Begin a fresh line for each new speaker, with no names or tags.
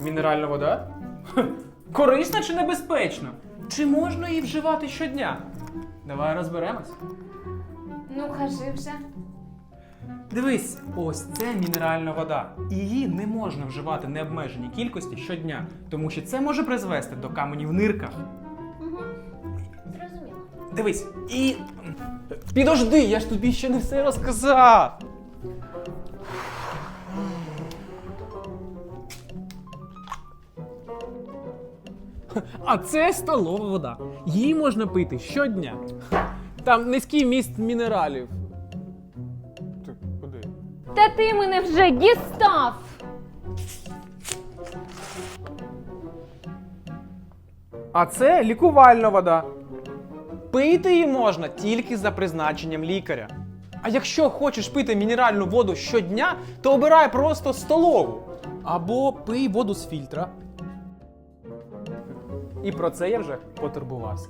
Мінеральна вода? Корисна чи небезпечна? Чи можна її вживати щодня? Давай розберемось.
Ну, кажи вже.
Дивись, ось це мінеральна вода. Її не можна вживати в необмеженій кількості щодня, тому що це може призвести до каменів в нирках.
Угу. Зрозуміло.
Дивись, і. Підожди, я ж тобі ще не все розказав. А це столова вода. Її можна пити щодня. Там низький міст мінералів. Ти куди?
Та ти мене вже дістав!
А це лікувальна вода. Пити її можна тільки за призначенням лікаря. А якщо хочеш пити мінеральну воду щодня, то обирай просто столову. Або пий воду з фільтра. І про це я вже потурбувався.